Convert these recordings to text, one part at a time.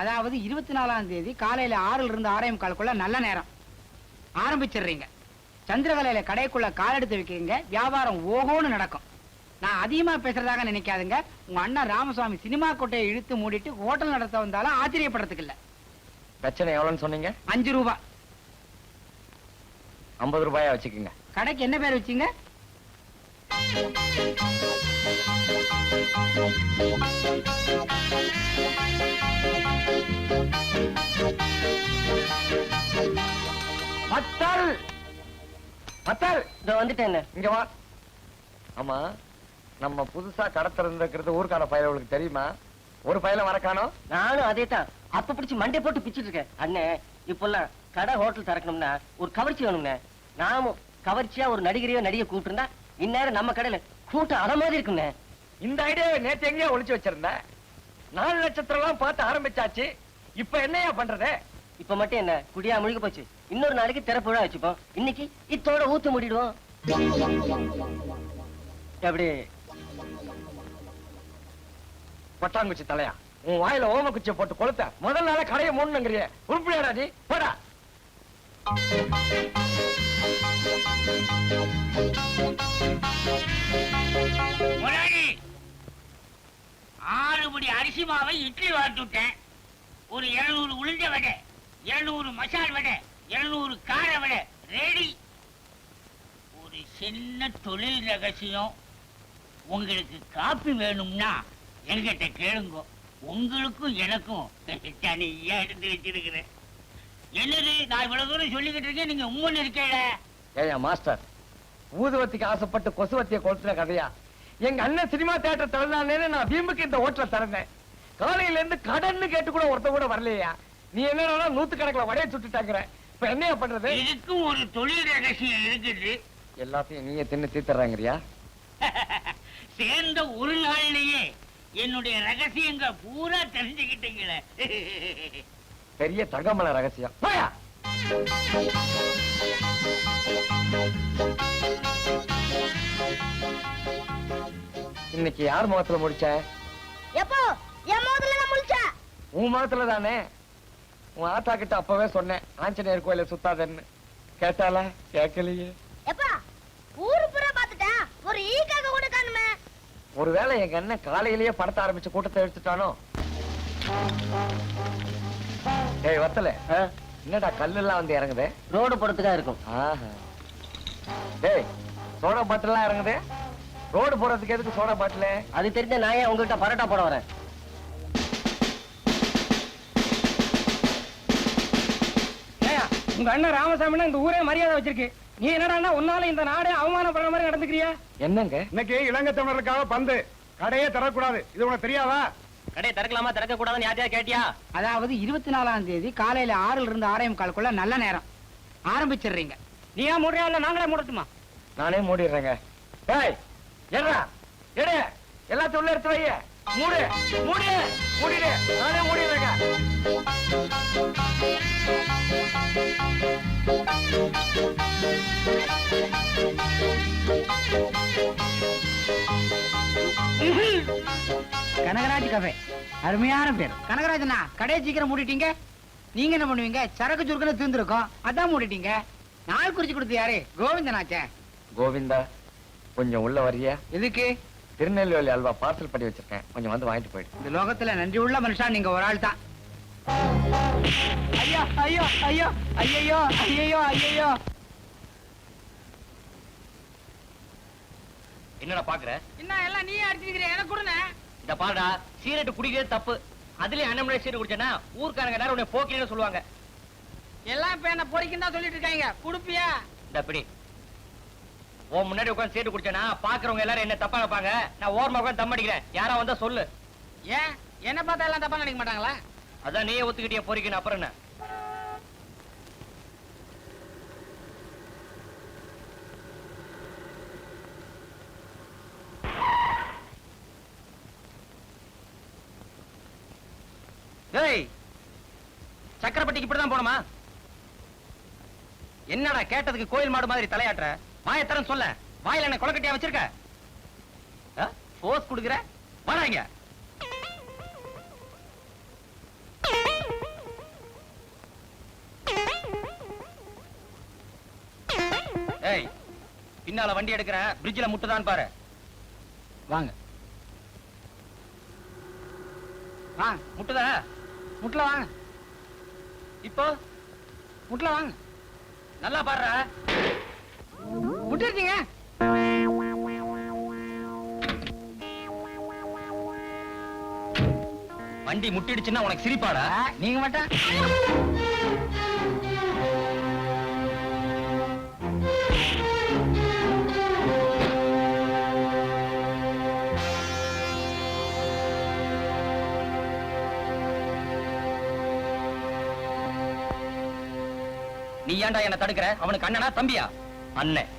அதாவது இருபத்தி நாலாம் தேதி காலையில ஆறுல இருந்து ஆறே முக்காலுக்குள்ள நல்ல நேரம். ஆரம்பிச்சிடுறீங்க. சந்திரகலையில கடைக்குள்ள கால் எடுத்து வைக்கிறீங்க. வியாபாரம் ஓஹோன்னு நடக்கும். நான் அதிகமா பேசுறதாக நினைக்காதுங்க. உங்க அண்ணன் ராமசுவாமி சினிமா கோட்டையை இழுத்து மூடிட்டு ஹோட்டல் நடத்த வந்தாலும் ஆச்சரியப்படுறதுக்கு இல்ல. பிரச்சனை எவ்வளவுன்னு சொன்னீங்க? அஞ்சு ரூபாய் ஐம்பது ரூபாயா வச்சுக்கோங்க. கடைக்கு என்ன பேர் வச்சீங்க? பத்தல் பத்தல் இதோ வந்துட்டேன் இங்க வா. ஆமா நம்ம புதுசா கடை திறந்திருக்கிறது ஊர்க்கான பயலுக்கு தெரியுமா? ஒரு பையல மறக்கானோ நானும் அதே தான் அப்ப பிடிச்சு மண்டை போட்டு பிச்சிட்டு இருக்கேன். அண்ணே இப்பெல்லாம் கடை ஹோட்டல் திறக்கணும்னா ஒரு கவர்ச்சி வேணும்னே நாமும் கவர்ச்சியா ஒரு நடிகரையோ நடிகை கூப்பிட்டுருந்தா இந்நேரம் நம்ம கடையில கூட்டம் அட மாதிரி இருக்கும்ண்ணே இந்த ஐடியாவை நேத்து எங்கேயோ ஒளிச்சு வச்சிருந்த நாலு நட்சத்திரம் எல்லாம் பார்த்து ஆரம்பிச்சாச்சு. இப்ப என்னையா பண்றது? இப்ப மட்டும் என்ன குடியா முழுக போச்சு. இன்னொரு நாளைக்கு திறப்பு விழா வச்சுப்போம். இன்னைக்கு இத்தோட ஊத்து மூடிடுவோம். எப்படி? பட்டாங்குச்சி தலையா? உன் வாயில ஓம குச்சியை போட்டு கொளுத்த. முதல் நாள கடையை மூடணுங்கிறிய. உருப்படியாடா நீ. போடா. படி அரிசி மாவை இட்லி வாட்டுட்டேன் ஒரு இருநூறு உளுந்த வடை இருநூறு மசால் வடை இருநூறு கார வடை ரெடி ஒரு சின்ன தொழில் ரகசியம். உங்களுக்கு காப்பி வேணும்னா என்கிட்ட கேளுங்க. உங்களுக்கும் எனக்கும் தனியா எடுத்து வச்சிருக்கிறேன். என்னது? நான் இவ்வளவு தூரம் சொல்லிக்கிட்டு இருக்கேன் நீங்க உம்மன் இருக்கேட ஏயா மாஸ்டர் ஊதுவத்திக்கு ஆசைப்பட்டு கொசுவத்திய கொளுத்துற கதையா? எங்க அண்ணன் சினிமா தியேட்டர் திறந்தானேன்னு நான் வீம்புக்கு இந்த ஹோட்டல திறந்தேன். காலையில இருந்து கடன்னு கேட்டு கூட ஒருத்த கூட வரலையா? நீ என்ன நூத்து கணக்குல வடைய சுட்டுட்டாங்கிற. இப்ப என்னையா பண்றது? இதுக்கும் ஒரு தொழில் ரகசியம் இருக்குது. எல்லாத்தையும் நீயே தின்னு தீத்துறாங்கறியா சேர்ந்த ஒரு நாள்லயே என்னுடைய ரகசியங்க பூரா தெரிஞ்சுக்கிட்டீங்களே. பெரிய தங்கமல ரகசியம். போயா! இன்னைக்கு யார் முகத்துல முடிச்ச? எப்போ? என் மோதல நான் முழிச்சேன் உன் முகத்துல தானே? உன் ஆத்தா கிட்ட அப்பவே சொன்னேன் ஆஞ்சநேயர் கோயில சுத்தாதன்னு. கேட்டாளா? கேட்கலையே. எப்பா ஊரு பூரா பாத்துட்டேன் ஒரு ஈக்காக கூட காணுமே. ஒருவேளை எங்க அண்ணன் காலையிலேயே படத்த ஆரம்பிச்சு கூட்டத்தை எடுத்துட்டானோ ஏய் வத்தல. என்னடா கல்லெல்லாம் வந்து இறங்குது? ரோடு போறதுக்கா இருக்கும். ஆஹா. டேய் சோடா பாட்டிலாம் இறங்குது? ரோடு போறதுக்கு எதுக்கு சோடா பாட்டில்? அது தெரிஞ்ச நான் ஏன் உங்ககிட்ட பரோட்டா போட வரேன்? ஏயா உங்க அண்ணன் ராமசாமினா இந்த ஊரே மரியாதை வச்சிருக்கு. நீ என்னடா உன்னால இந்த நாடே அவமானப்படுற மாதிரி நடந்துக்கிறியா? என்னங்க? இன்னைக்கு இலங்கை தமிழருக்காக பந்து கடையே தரக்கூடாது இது உனக்கு தெரியாதா? கடையை திறக்கலாமா? திறக்க கூடாதுன்னு யார்ட்டையா கேட்டியா? அதாவது இருபத்தி நாலாம் தேதி காலையில ஆறுல இருந்து ஆறே முக்காலுக்குள்ள நல்ல நேரம். ஆரம்பிச்சிடுறீங்க. நீ ஏன் மூடுறியா இல்ல நாங்களே மூடட்டுமா? நானே மூடிடுறேங்க. டேய் என்னடா? எடு. எல்லாத்தையும் உள்ள எடுத்து வைய. மூடு. மூடு. மூடிடு. நானே மூடிடுறேங்க கனகராஜ் கஃபே அருமையான பேர். கனகராஜனா கடையை சீக்கிரம் மூடிட்டீங்க. நீங்க என்ன பண்ணுவீங்க? சரக்கு சுருக்குன்னு தீர்ந்துருக்கோம். அதான் மூடிட்டீங்க. நாள் குறிச்சு கொடுத்து யாரு? கோவிந்தனாச்சே. கோவிந்தா. கொஞ்சம் உள்ள வரியா? எதுக்கு? திருநெல்வேலி அல்வா பார்சல் பண்ணி வச்சிருக்கேன். கொஞ்சம் வந்து வாங்கிட்டு போயிடு. இந்த லோகத்துல நன்றி உள்ள மனுஷா நீங்க ஒரு ஆள் தான் ஐயோ ஐயோ ஐயோ ஐயோ ஐயோ ஐயோ என்னடா பாக்குற? என்ன எல்லாம் நீ அடிச்சிருக்கிற எனக்கு கொடுங்க. இந்த பாருடா சீரட்டு குடிக்கிறது தப்பு. அதுலயும் அண்ணன் சீரட் குடிச்சேன்னா ஊர்க்காரங்க நேரம் உன்னை போக்கின்னு சொல்லுவாங்க. எல்லாம் இப்ப என்ன பொறிக்கும் தான் சொல்லிட்டு இருக்காங்க. குடுப்பியா? இந்த அப்படி உன் முன்னாடி உட்காந்து சீட்டு குடிச்சேனா? பாக்குறவங்க எல்லாரும் என்ன தப்பா நினைப்பாங்க? நான் ஓரமா உட்காந்து தம் அடிக்கிறேன். யாரா வந்தா சொல்லு. ஏன்? என்ன பார்த்தா எல்லாம் தப்பா நினைக்க மாட்டாங்களா? அதான் நீயே ஒத்துக்கிட்டிய பொறிக்கணும் அப்புறம் என்ன? டேய் சக்கரப்பட்டிக்கு இப்படிதான் போணுமா என்னடா கேட்டதுக்கு கோயில் மாடு மாதிரி தலையாட்டுற? வாய வாயத்தரம் சொல்ல. வாயில என்ன கொலக்கட்டியா வச்சிருக்க? போஸ் குடுக்கற? வராங்க ஏய் பின்னால வண்டி எடுக்கிறேன் பிரிட்ஜில் முட்டுதான் பாரு. வாங்க. ஆ முட்டுதா? முட்டுல வாங்க. இப்போ முட்டுல வாங்க. நல்லா பாடுற. முட்டிருக்கீங்க வண்டி முட்டிடுச்சுன்னா உனக்கு சிரிப்பாடா? நீங்க மட்டும். நீ ஏன்டா என்ன தடுக்கிற? அவனுக்கு அண்ணனா தம்பியா? அண்ணன்.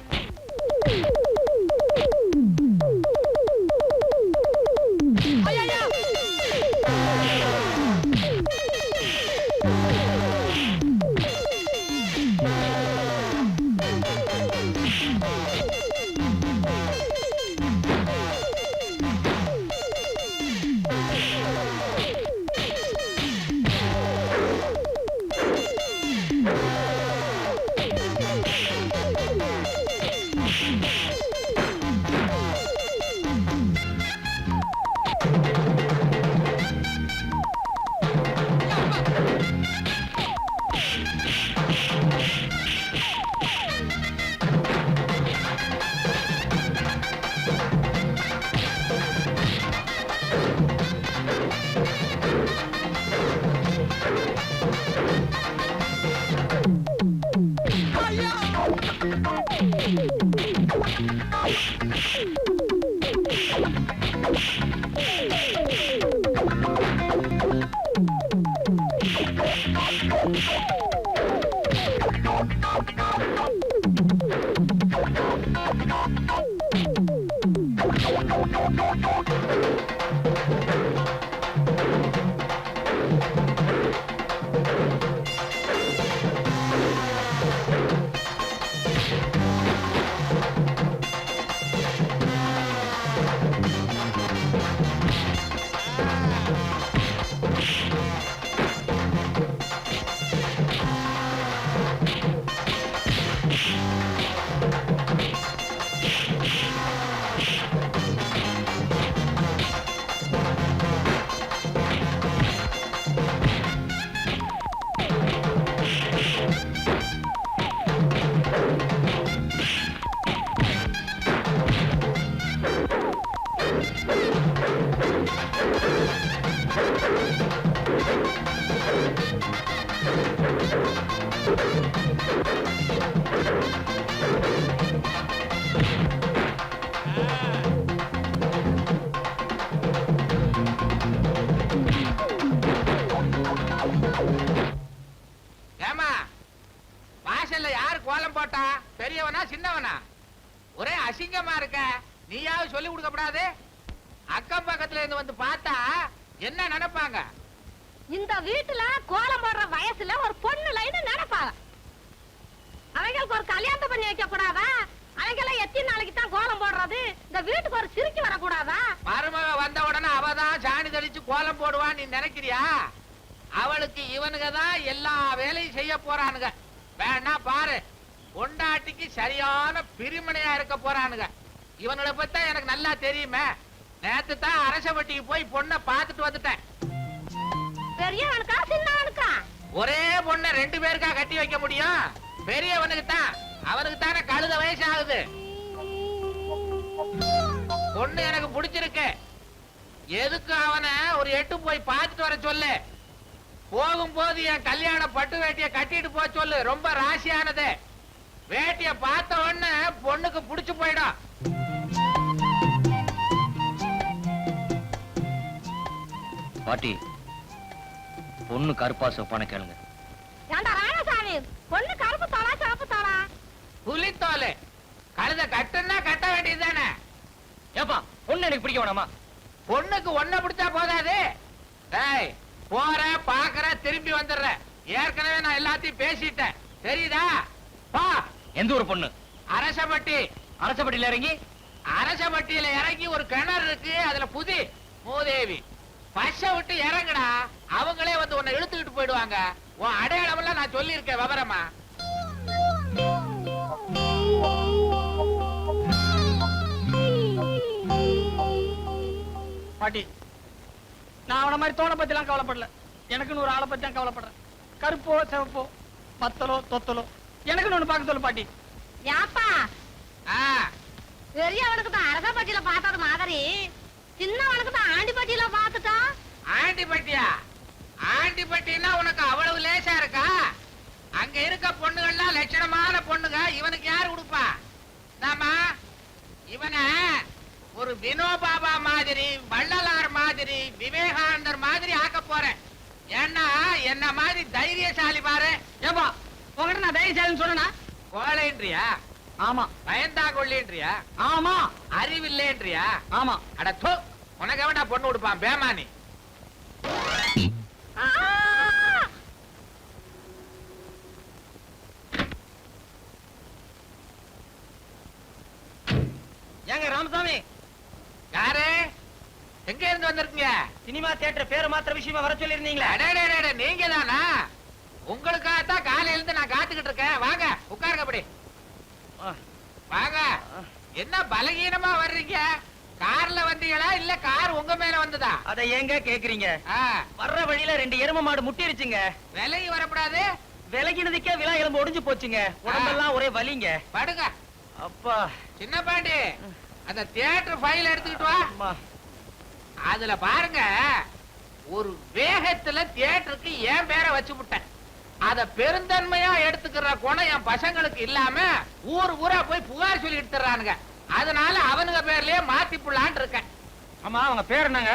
ஏமா வாசல்ல யாரு கோலம் போட்டா? பெரியவனா சின்னவனா? ஒரே அசிங்கமா இருக்க. நீயாவது சொல்லி கொடுக்கப்படாது. அக்கம் பக்கத்துல இருந்து வந்து பார்த்தா என்ன நினைப்பாங்க? இந்த வீட்டுல கோலம் போடுற வயசுல ஒரு பொண்ணு லைன் நினைப்பாங்க. அவங்களுக்கு ஒரு கல்யாணத்தை பண்ணி வைக்க கூடாதா அவங்கெல்லாம் எத்தனை நாளைக்கு தான் கோலம் போடுறது? இந்த வீட்டுக்கு ஒரு சிரிக்கி வரக்கூடாதா? மருமக வந்த உடனே அவதான் சாணி தெளிச்சு கோலம் போடுவான்னு நீ நினைக்கிறியா? அவளுக்கு இவனுங்க தான் எல்லா வேலையும் செய்ய போறானுங்க. வேணா பாரு பொண்டாட்டிக்கு சரியான பிரிமனையா இருக்க போறானுங்க. இவனுங்களை பத்தி எனக்கு நல்லா தெரியுமே. நேத்து தான் அரசப்பட்டிக்கு போய் பொண்ணை பார்த்துட்டு வந்துட்டேன். பெரியவனுக்கா சின்னவனுக்கா? ஒரே பொண்ணை ரெண்டு பேருக்கா கட்டி வைக்க முடியும்? பெரியவனுக்கு தான் அவனுக்கு தானே கழுத வயசு ஆகுது. பொண்ணு எனக்கு பிடிச்சிருக்கு. எதுக்கு அவனை ஒரு எட்டு போய் பார்த்துட்டு வர சொல்லு? போகும்போது என் கல்யாண பட்டு வேட்டிய கட்டிட்டு போக சொல்லு. ரொம்ப ராசியானது. வேட்டிய பார்த்த உடனே பொண்ணுக்கு புடிச்சு போயிடும். பாட்டி பொண்ணு கருப்பா சொப்பான கேளுங்க. ஏண்டா ராயசாமி பொண்ணு கருப்பு தோலா சிவப்பு தோலா புலித்தோலு. கழுத கட்டுன்னா கட்ட வேண்டியதுதானே ஏப்பா பொண்ணு எனக்கு பிடிக்க வேணாமா? பொண்ணுக்கு ஒன்ன பிடிச்சா போதாது. டேய் போற பாக்குற திரும்பி வந்துடுற. ஏற்கனவே நான் எல்லாத்தையும் பேசிட்டேன். தெரியுதா? பா. எந்த ஒரு பொண்ணு? அரசபட்டி அரசபட்டியில இறங்கி? அரசபட்டியில இறங்கி ஒரு கிணறு இருக்கு அதுல புதி மூதேவி. பச விட்டு இறங்குடா அவங்களே வந்து உன்னை இழுத்துக்கிட்டு போயிடுவாங்க. உன் அடையாளம் நான் சொல்லியிருக்கேன் விவரமா. பாட்டி நான் அவன மாதிரி தோணை எல்லாம் கவலைப்படல. எனக்குன்னு ஒரு ஆளை பத்தி தான் கவலைப்படுறேன். கருப்போ சிவப்போ மத்தலோ தொத்தலோ எனக்குன்னு ஒண்ணு பார்க்க சொல்லு பாட்டி. ஏப்பா ஆ, பெரியவனுக்கு தான் அரசப்பட்டியில பார்த்தது மாதிரி சின்னவனுக்கு தான் ஆண்டிப்பட்டியில பார்த்துட்டா? ஆண்டிப்பட்டியா ஆண்டிப்பட்டின்னா உனக்கு அவ்வளவு லேசா இருக்கா? அங்க இருக்க பொண்ணுகள்லாம் லட்சணமான பொண்ணுங்க இவனுக்கு யார் கொடுப்பா? நாமா இவனை ஒரு வினோபாபா மாதிரி வள்ளலார் மாதிரி விவேகானந்தர் மாதிரி ஆக்க போறேன். ஏன்னா என்ன மாதிரி தைரியசாலி பாரு. ஏப்பா உங்ககிட்ட நான் தைரியசாலின்னு சொன்னா ஆமா. பயந்தா கொள்ளின்றியா? ஆமா. அறிவில்லைன்றியா? ஆமா. அட தோ உனக்கு எவன்டா பொண்ணு கொடுப்பான்? பேமானி. ஏங்க ராமசாமி யாரு? எங்க இருந்து வந்திருக்கீங்க? சினிமா தியேட்டர் பேரை மாத்திர விஷயமா வர சொல்லிருந்தீங்களே அடடடடட, நீங்க தானா உங்களுக்காகத்தான் காலையில இருந்து நான் காத்துக்கிட்டு இருக்கேன். வாங்க உட்காருங்க அப்படி. வாங்க. என்ன பலகீனமா வர்றீங்க? கார்ல வந்தீங்களா? இல்ல கார் உங்க மேல வந்ததா? அத ஏங்க கேக்குறீங்க? வர்ற வழியில ரெண்டு எரும மாடு முட்டிருச்சுங்க. விலகி வரக்கூடாது. விலகினதுக்கே விழா எலும்பு ஒடிஞ்சு போச்சுங்க. உடம்பெல்லாம் ஒரே வலிங்க. படுங்க. அப்பா. சின்ன பாண்டி. அந்த தியேட்டர் ஃபைல் எடுத்துக்கிட்டு வா. அதுல பாருங்க ஒரு வேகத்துல தியேட்டருக்கு என் பேரை வச்சு விட்டேன். அத பெருந்தன்மையா எடுத்துக்கிற குணம் என் பசங்களுக்கு இல்லாம ஊர் ஊரா போய் புகார் சொல்லி எடுத்துறானுங்க அதனால அவனுங்க பேர்லயே மாத்தி புள்ளான்னு இருக்கேன். ஆமா அவங்க பேர் என்னங்க?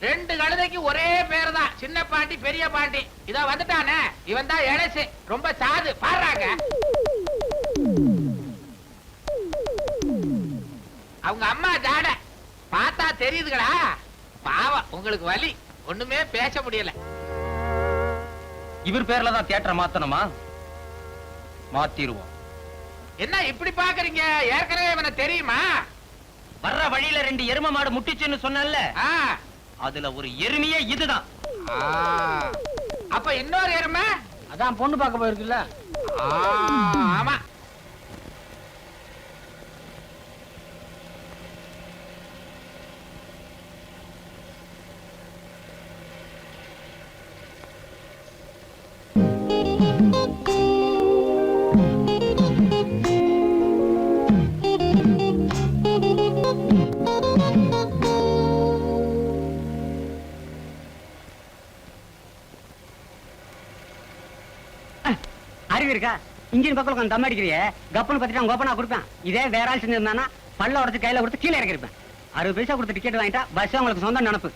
ரெண்டு கழுதைக்கு ஒரே பேர் தான் சின்ன பாண்டி பெரிய பாண்டி. இதோ வந்துட்டானே. இவன் தான் இழைச்சு ரொம்ப சாது. பாடுறாங்க. அவங்க அம்மா ஜாட. பார்த்தா தெரியுதுங்களா பாவம் உங்களுக்கு வலி. ஒண்ணுமே பேச முடியல. இவர் பேர்ல தான் தியேட்டரை மாத்தணுமா? மாத்திருவோம். என்ன இப்படி பாக்குறீங்க ஏற்கனவே இவனை தெரியுமா? வர்ற வழியில ரெண்டு எரும மாடு முட்டிச்சுன்னு சொன்னேன்ல. ஆ. அதுல ஒரு எருமையே இதுதான். அப்ப இன்னொரு எருமை? அதான் பொண்ணு பார்க்க போயிருக்குல்ல. ஆ, ஆமா. இன்ஜின் பக்கம் உட்காந்து தம் அடிக்கிறியே. கப்பன் பத்திட்டு கோப்பனா கொடுப்பேன். இதே வேற ஆள் செஞ்சிருந்தானா பல்ல உடச்சு கையில கொடுத்து கீழே இறக்கிருப்பேன் அறுபது பைசா கொடுத்து டிக்கெட் வாங்கிட்டா பஸ் உங்களுக்கு சொந்த நினப்பு.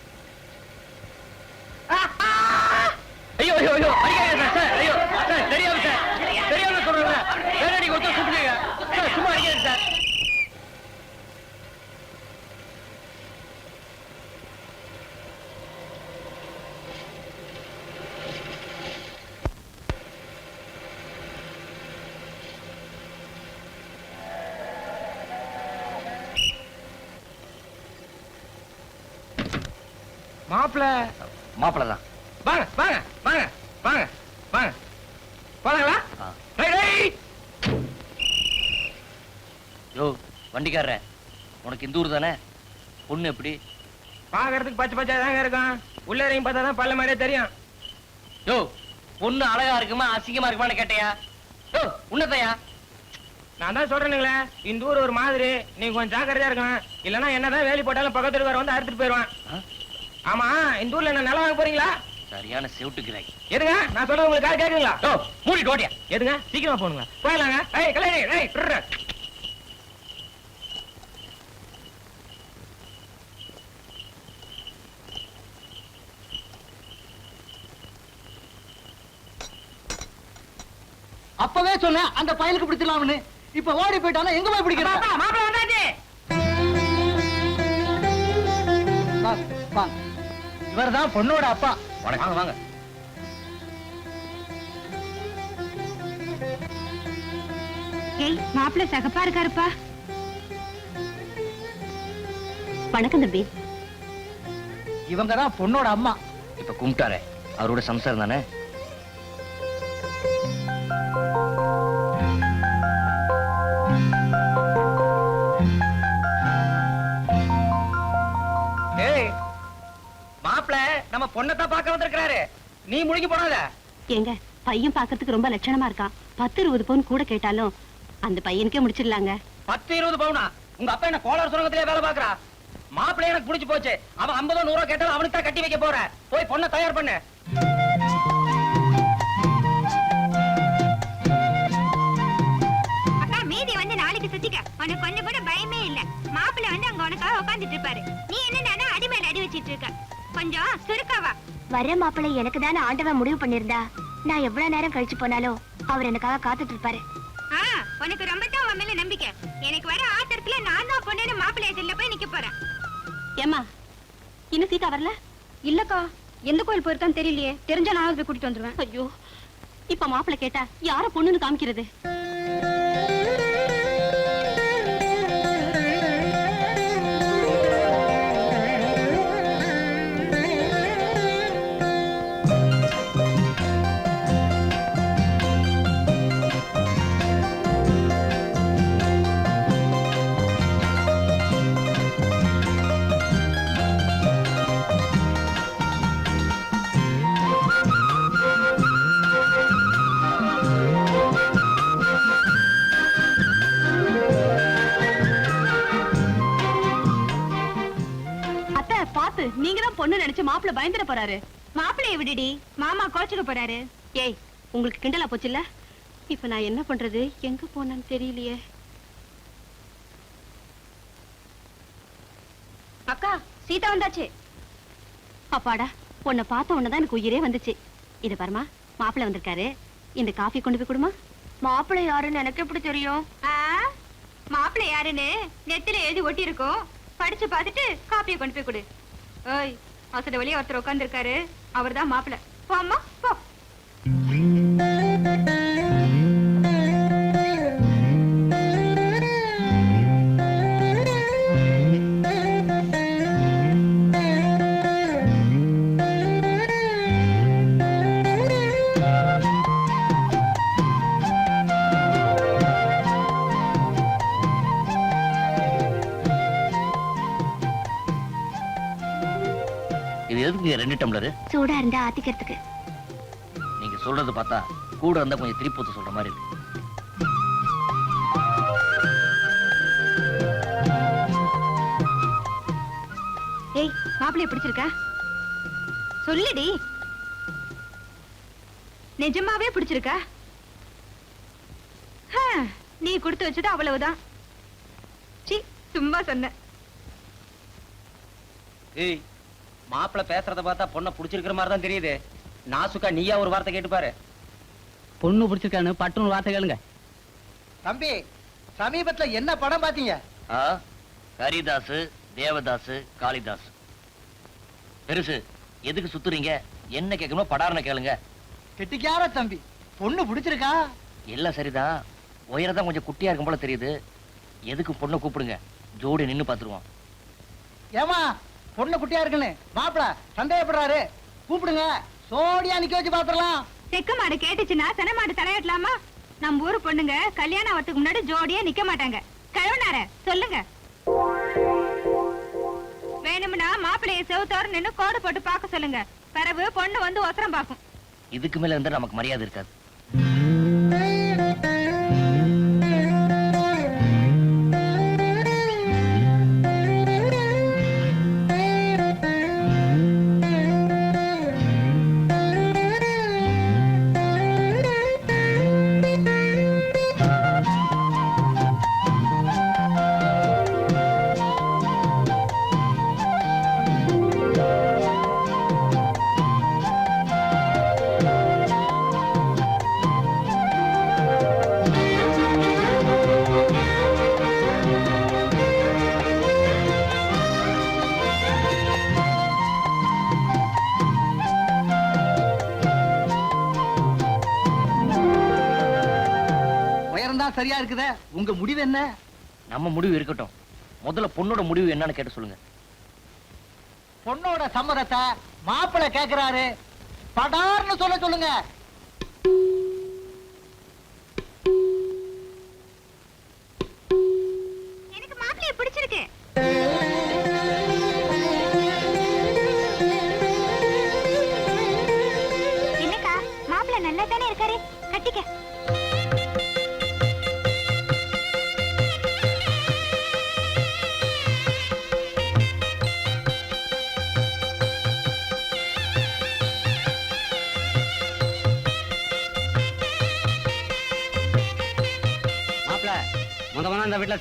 ஐயோ ஐயோ ஐயோ மாப்பிள. மாப்பிள்ள தான் வாங்க வாங்க வாங்க வாங்க வாங்க. போலாங்களா. யோ வண்டிக்காரர. உனக்கு இந்த ஊர் தானே? பொண்ணு எப்படி? பாக்குறதுக்கு பச்சை பச்சை தாங்க இருக்கும். உள்ள இறங்கி பார்த்தா தான் பல்ல மாதிரியே தெரியும். யோ பொண்ணு அழகா இருக்குமா அசிங்கமா இருக்குமான்னு கேட்டையா? யோ உன்னதையா நான் தான் சொல்றேனுங்களே இந்த ஊர் ஒரு மாதிரி. நீங்க கொஞ்சம் ஜாக்கிரதையா இருக்கணும். இல்லன்னா என்னதான் வேலி போட்டாலும் பக்கத்துல வந்து அறுத்துட்டு போயிடுவான்? ஆமா இந்த ஊர்ல என்ன நிலம் வாங்க போறீங்களா? சரியான செவிட்டுக்கிறாய் எதுங்க நான் சொல்றது உங்களுக்கு காது கேக்குங்களா யோ மூடிட்டு ஓட்டியா எதுங்க சீக்கிரமா போனுங்க போயிடலாங்க. ஏய் கல்யாணி ஏய். அப்பவே சொன்னேன் அந்த பயலுக்கு பிடிச்சலாம்னு இப்ப ஓடி போயிட்டானா எங்க போய் பிடிக்கிறான் மாப்பிள்ள வந்தாச்சு. இவர்தான் பொண்ணோட அப்பா. வணக்கம் வாங்க ஏய் மாப்பிள்ள சகப்பா இருக்காருப்பா. வணக்கம் தம்பி. இவங்க தான் பொண்ணோட அம்மா. இப்ப கும்பிட்டாரே. அவரோட சம்சாரம் தானே? நம்ம பொண்ணத்தான் பார்க்க வந்திருக்கிறாரு. நீ முழுகி போடாத ஏங்க பையன் பார்க்கறதுக்கு ரொம்ப லட்சணமா இருக்கான். பத்து இருபது பவுன் கூட கேட்டாலும் அந்த பையனுக்கே முடிச்சிடலாங்க. பத்து இருபது பவுனா? உங்க அப்பா என்ன கோளார் சுரங்கத்திலே வேலை பாக்குறா மாப்பிள்ளை எனக்கு பிடிச்சு போச்சு. அவன் ஐம்பதோ நூறோ கேட்டாலும் அவனுக்கு தான் கட்டி வைக்க போற போய் பொண்ணை தயார் பண்ணு. அக்கா மீதி வந்து நாளைக்கு சுத்திக்க. உனக்கு கொஞ்சம் கூட பயமே இல்ல. மாப்பிள்ளை வந்து அங்க உனக்காக உட்காந்துட்டு இருப்பாரு. நீ என்ன அடி மேல அடி வச்சிட்டு இருக்க. கொஞ்சம் சுருக்காவா? வர மாப்பிள்ளை எனக்கு தானே ஆண்டவன் முடிவு பண்ணிருந்தா நான் எவ்வளவு நேரம் கழிச்சு போனாலும் அவர் எனக்காக காத்துட்டு இருப்பாரு ஆ உனக்கு ரொம்ப தான் உன் மேல நம்பிக்கை. எனக்கு வர ஆத்திரத்துல நான் தான் பொண்ணுன்னு மாப்பிள்ளை செல்ல போய் நிக்க போறேன். ஏமா இன்னும் சீதா வரல? இல்லக்கா எந்த கோயில் போயிருக்கான்னு தெரியலையே. தெரிஞ்சா நான் கூட்டிட்டு வந்துருவேன். ஐயோ இப்ப மாப்பிள்ளை கேட்டா யார பொண்ணுன்னு காமிக்கிறது? பொண்ணு நினைச்சு மாப்பிள்ளை பயந்துட போறாரு. மாப்பிள்ளைய விடுடி. மாமா கோச்சுக்க போறாரு. ஏய் உங்களுக்கு கிண்டலா போச்சுல்ல? இப்ப நான் என்ன பண்றது? எங்க போனேன்னு தெரியலையே. அக்கா சீதா வந்தாச்சு. அப்பாடா உன்னை பார்த்த உடனே எனக்கு உயிரே வந்துச்சு. இது பாருமா மாப்பிள்ளை வந்திருக்காரு. இந்த காஃபி கொண்டு போய் கொடுமா. மாப்பிள்ளை யாருன்னு எனக்கு எப்படி தெரியும்? ஆ, மாப்பிள்ளை யாருன்னு நெத்தில எழுதி ஒட்டி இருக்கும் படிச்சு பார்த்துட்டு காப்பியை கொண்டு போய் கொடு. ஓய் வசதி வழியா ஒருத்தர் உட்காந்துருக்காரு அவர் தான் மாப்பிள்ளை போம்மா போ. சூடா இருந்தா ஆத்திக்கிறதுக்கு. நீங்க சொல்றது பார்த்தா கூட இருந்தா கொஞ்சம் திருப்பி சொல்ற மாதிரி இருக்கு. ஏய் மாப்பிள்ளைய பிடிச்சிருக்கா? சொல்லுடி. நிஜமாவே பிடிச்சிருக்கா? ஹ, நீ கொடுத்து வச்சது அவ்வளவுதான். சி சும்மா சொன்ன. ஏய் மாப்பிள பேசுறத பார்த்தா பொண்ணை புடிச்சிருக்கிற மாதிரி தான் தெரியுது. நாசுக்கா நீயா ஒரு வார்த்தை கேட்டு பாரு பொண்ணு பிடிச்சிருக்கான்னு பட்டுன்னு வார்த்தை கேளுங்க. தம்பி சமீபத்துல என்ன படம் பாத்தீங்க ஆ ஹரிதாஸ் தேவதாஸ் காளிதாஸ் பெருசு எதுக்கு சுத்துறீங்க? என்ன கேட்கணுமோ படார்னு கேளுங்க. கெட்டிக்கார தம்பி பொண்ணு பிடிச்சிருக்கா? எல்லாம் சரிதான் உயரதான் கொஞ்சம் குட்டியா இருக்கும் போல தெரியுது. எதுக்கு பொண்ணை கூப்பிடுங்க? ஜோடி நின்னு பாத்துருவோம் ஏமா பொண்ணு குட்டியா இருக்குன்னு. மாப்பிள சந்தேகப்படுறாரு. கூப்பிடுங்க. சோடியா நிக்க வச்சு பாத்துரலாம். செக்கு மாடு கேட்டுச்சுன்னா சென மாடு தலையாட்டலாமா? நம்ம ஊரு பொண்ணுங்க கல்யாணம் ஆகிறதுக்கு முன்னாடி ஜோடியா நிக்க மாட்டாங்க. கழுவுனார சொல்லுங்க. வேணும்னா மாப்பிள்ளைய செவுத்தோர நின்னு கோடு போட்டு பார்க்க சொல்லுங்க. பிறகு பொண்ணு வந்து ஒசரம் பார்க்கும். இதுக்கு மேல இருந்தா நமக்கு மரியாதை இருக்காது. இருக்குதே உங்க முடிவு என்ன? நம்ம முடிவு இருக்கட்டும். முதல்ல பொண்ணோட முடிவு என்னன்னு கேட்டு சொல்லுங்க. பொண்ணோட சம்மதத்தை மாப்பிள கேக்குறாரு. படார்னு சொல்ல சொல்லுங்க.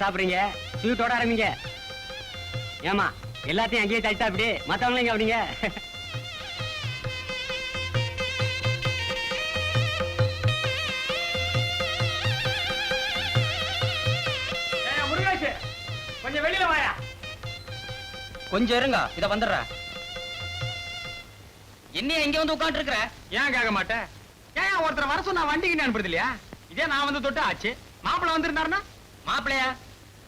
சாப்பிடுறீங்க? ஸ்வீட்டோட ஆரம்பிங்க. ஏமா எல்லாத்தையும் அங்கேயே தட்டா அப்படி இங்க அப்படிங்க கொஞ்சம் வெளியில வாயா. கொஞ்சம் இருங்க இத வந்துடுறேன். என்ன இங்க வந்து உட்கார்ந்து இருக்கிற ஏன் கேட்க மாட்டேன்? ஏன் ஒருத்தர் வர சொன்னா வண்டிக்கு அனுப்புறது இல்லையா? இதே நான் வந்து தொட்டு ஆச்சு. மாப்பிள்ள வந்திருந்தாருன்னா? மாப்பிளையா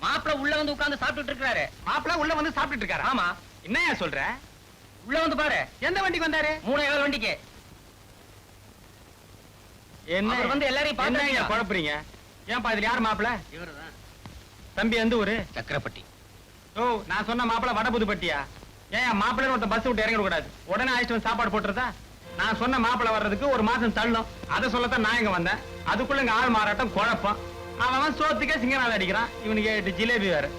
மாப்பிள உள்ள வந்து உட்கார்ந்து சாப்பிட்டுட்டு இருக்காரு மாப்பிள்ள உள்ள வந்து சாப்பிட்டுட்டு இருக்காரு? ஆமா. என்னய்யா சொல்ற? உள்ள வந்து பாரு. எந்த வண்டிக்கு வந்தாரு? மூணு ஏழு வண்டிக்கு. என்ன? வந்து எல்லாரையும். என்னய்யா குழப்புறீங்க? ஏன்பா இதுல யார் மாப்பிள்ள தம்பி எந்த ஊரு? சக்கரப்பட்டி. ஓ நான் சொன்ன மாப்பிள்ள வடபுதுப்பட்டியா ஏன் மாப்பிள்ளை ஒருத்த பஸ் விட்டு இறங்க கூடாது. உடனே அழைச்சிட்டு வந்து சாப்பாடு போட்டுறதா நான் சொன்ன மாப்பிள்ளை வர்றதுக்கு ஒரு மாசம் தள்ளும் அதை சொல்லத்தான் நான் இங்க வந்தேன். அதுக்குள்ள இங்க ஆள் மாறாட்டம் குழப்பம். அவன் சோத்துக்கே சிங்கநாத அடிக்கிறான். இவனுக்கு எட்டு ஜிலேபி வேற.